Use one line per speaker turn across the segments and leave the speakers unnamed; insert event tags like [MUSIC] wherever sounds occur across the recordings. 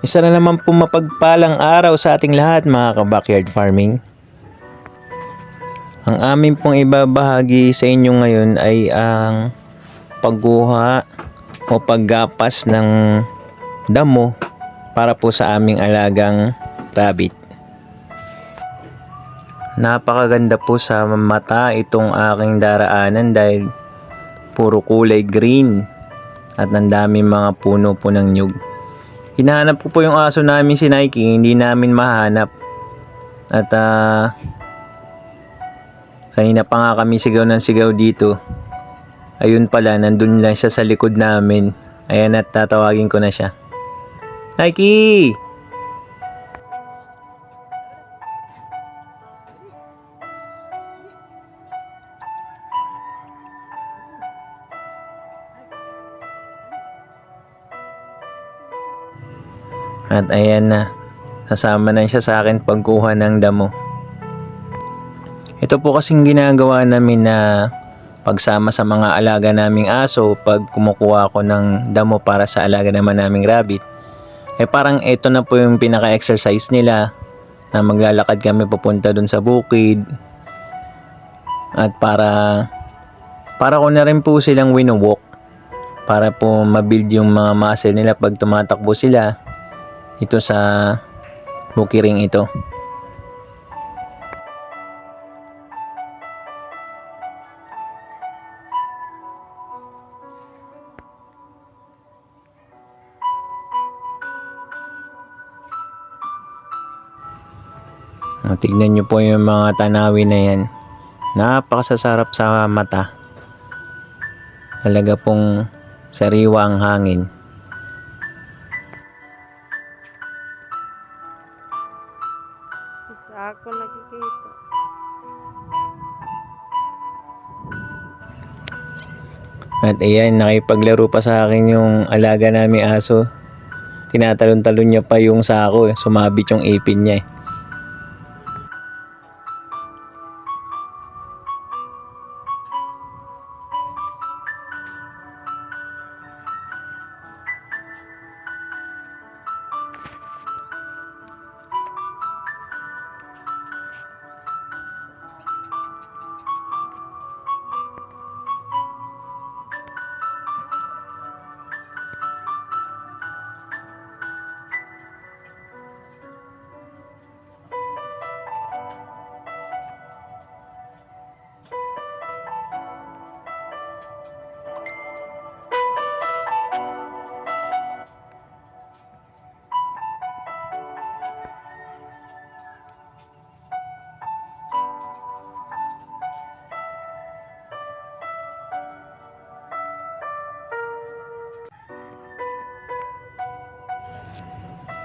Isa na naman po mapagpalang araw sa ating lahat mga ka-backyard farming. Ang amin pong ibabahagi sa inyo ngayon ay ang pagguha o paggapas ng damo para po sa aming alagang rabbit. Napakaganda po sa mata itong aking daraanan dahil puro kulay green at ang mga puno po ng nyug. Hinahanap ko po yung aso namin si Nike, hindi namin mahanap. At ah, kanina pa nga kami sigaw ng sigaw dito. Ayun pala, nandun lang siya sa likod namin. Ayan at tatawagin ko na siya. Nike! At ayan na, kasama na siya sa akin pagkuha ng damo. Ito po kasing ginagawa namin na pagsama sa mga alaga naming aso pag kumukuha ako ng damo para sa alaga naman naming rabbit. Eh parang ito na po yung pinaka-exercise nila na maglalakad kami papunta dun sa bukid. At para para ko na rin po silang winowalk para po mabuild yung mga muscle nila pag tumatakbo sila ito sa bukiring ito. O, Tignan nyo po yung mga tanawin na yan. Napakasasarap sa mata. Talaga pong sariwa ang hangin. At ayan, nakipaglaro pa sa akin yung alaga namin aso. Tinatalon-talon niya pa yung sako, eh. sumabit yung ipin niya eh.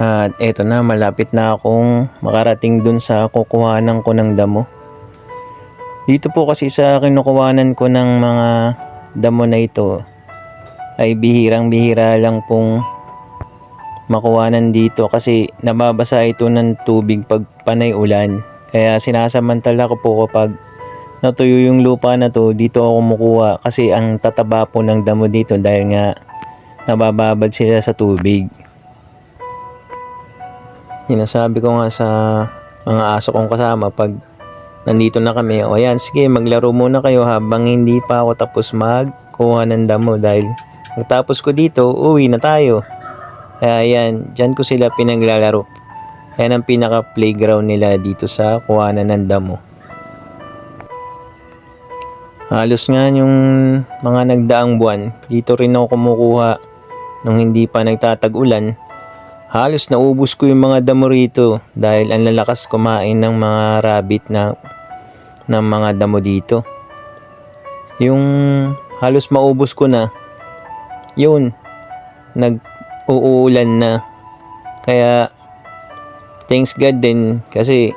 At eto na, malapit na akong makarating dun sa kukuhanan ko ng damo. Dito po kasi sa kinukuhanan ko ng mga damo na ito ay bihirang bihira lang pong makuhanan dito kasi nababasa ito ng tubig pag panay ulan. Kaya sinasamantala ko po kapag natuyo yung lupa na to, dito ako kumukuha kasi ang tataba po ng damo dito dahil nga nabababad sila sa tubig. Sinasabi ko nga sa mga aso kong kasama pag nandito na kami, o ayan, sige maglaro muna kayo habang hindi pa ako tapos magkuha ng damo dahil pagtapos ko dito, uwi na tayo. Kaya ayan, dyan ko sila pinaglalaro. Ayan ang pinaka playground nila dito sa kuhanan ng damo. Halos nga yung mga nagdaang buwan, dito rin ako kumukuha nung hindi pa nagtatag-ulan Halos naubos ko yung mga damo rito dahil ang lalakas kumain ng mga rabbit na ng mga damo dito. Yung halos maubos ko na, yun, nag-uulan na. Kaya, thanks God din kasi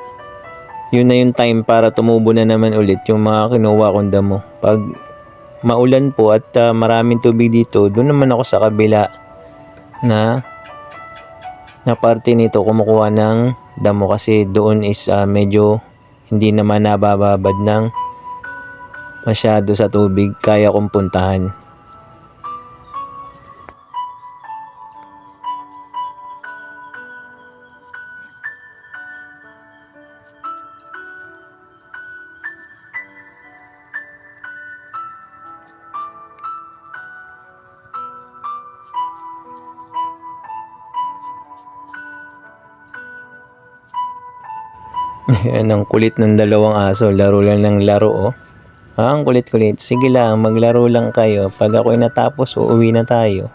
yun na yung time para tumubo na naman ulit yung mga kinuha kong damo. Pag maulan po at ah, maraming tubig dito, doon naman ako sa kabila na na parte nito kumukuha ng damo kasi doon is ah, medyo hindi naman nabababad ng masyado sa tubig kaya kong puntahan. [LAUGHS] Yan ang kulit ng dalawang aso. Laro lang ng laro, oh. Ah, ang kulit-kulit. Sige lang, maglaro lang kayo. Pag ako'y natapos, uuwi na tayo.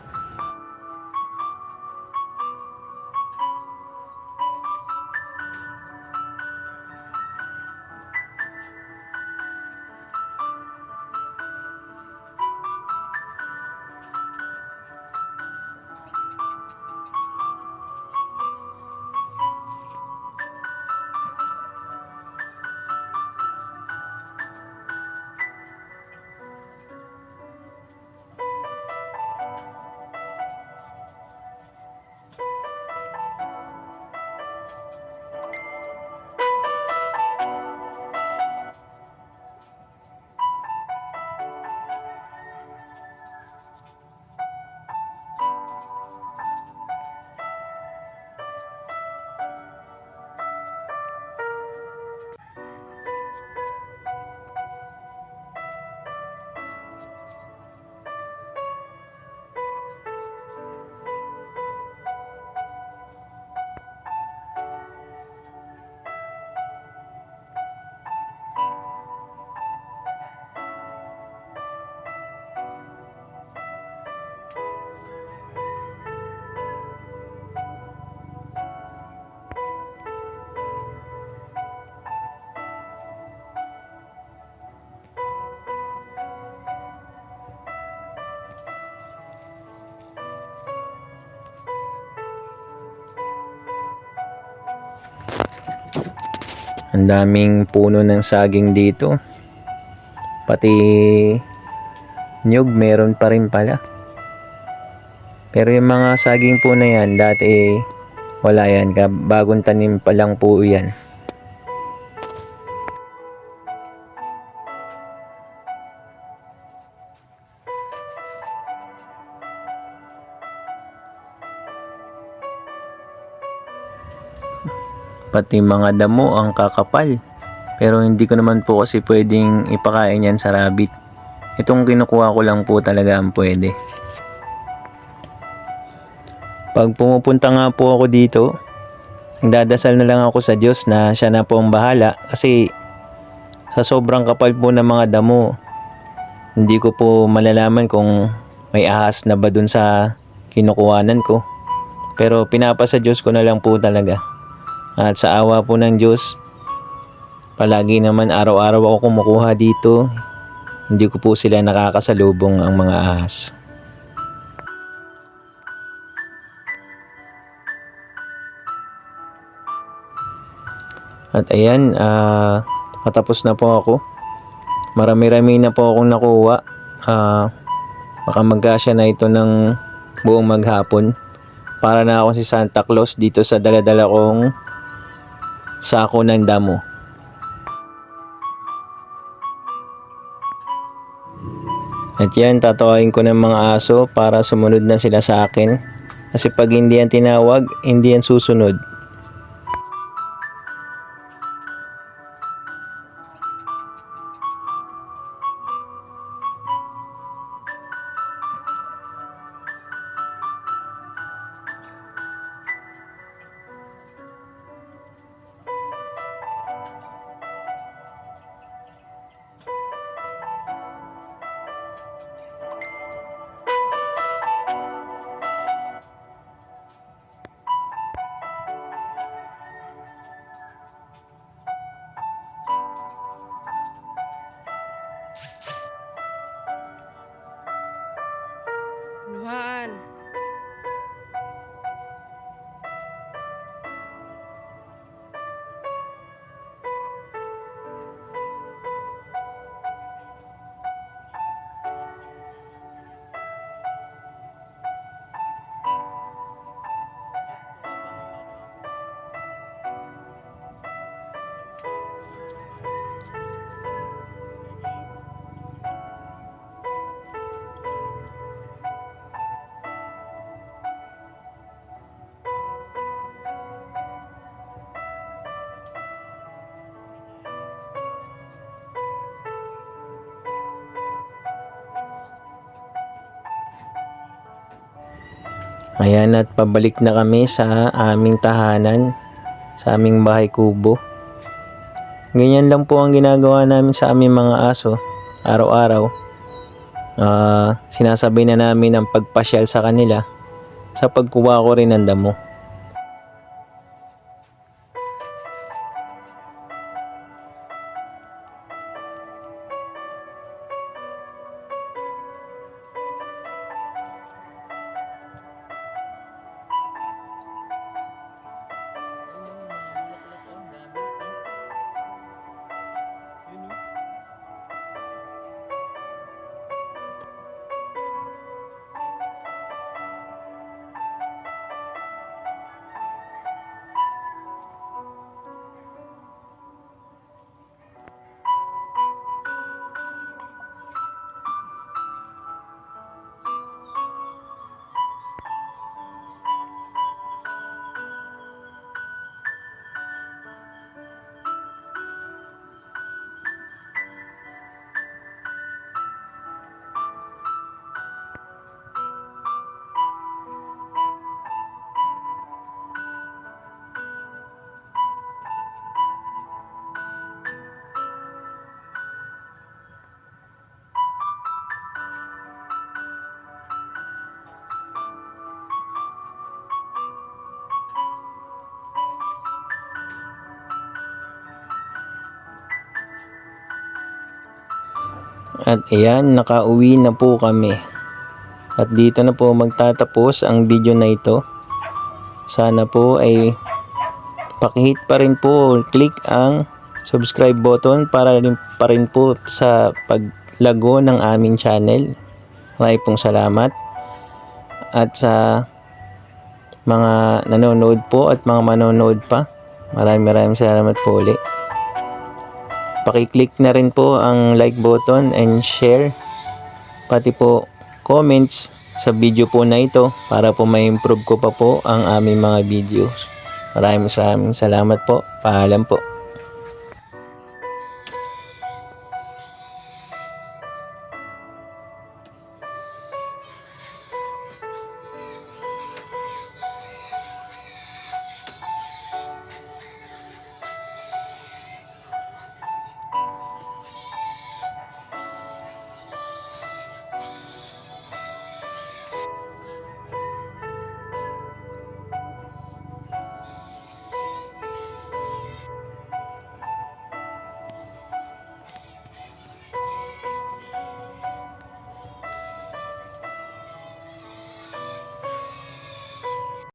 Ang daming puno ng saging dito. Pati nyug meron pa rin pala. Pero yung mga saging po na yan, dati wala yan. Bagong tanim pa lang po yan. Pati mga damo ang kakapal. Pero hindi ko naman po kasi pwedeng ipakain yan sa rabbit. Itong kinukuha ko lang po talaga ang pwede. Pag pumupunta nga po ako dito, nagdadasal na lang ako sa Diyos na siya na po ang bahala kasi sa sobrang kapal po ng mga damo, hindi ko po malalaman kung may ahas na ba dun sa kinukuhanan ko. Pero pinapasa Diyos ko na lang po talaga. At sa awa po ng Diyos, palagi naman araw-araw ako kumukuha dito. Hindi ko po sila nakakasalubong ang mga ahas. At ayan, ah, patapos na po ako. Marami-rami na po akong nakuha. Ah, baka magkasya na ito ng buong maghapon. Para na ako si Santa Claus dito sa daladala kong sako ng damo. At yan, tatawain ko ng mga aso para sumunod na sila sa akin. Kasi pag hindi yan tinawag, hindi yan susunod. Ayan at pabalik na kami sa aming tahanan, sa aming bahay kubo. Ganyan lang po ang ginagawa namin sa aming mga aso araw-araw. Ah, sinasabay na namin ang pagpasyal sa kanila sa pagkuha ko rin ng damo. At ayan, nakauwi na po kami. At dito na po magtatapos ang video na ito. Sana po ay pakihit pa rin po, click ang subscribe button para rin pa rin po sa paglago ng aming channel. Maraming pong salamat. At sa mga nanonood po at mga manonood pa, maraming maraming salamat po ulit. Pakiclick na rin po ang like button and share. Pati po comments sa video po na ito para po ma-improve ko pa po ang aming mga videos. Maraming maraming salamat po. Paalam po.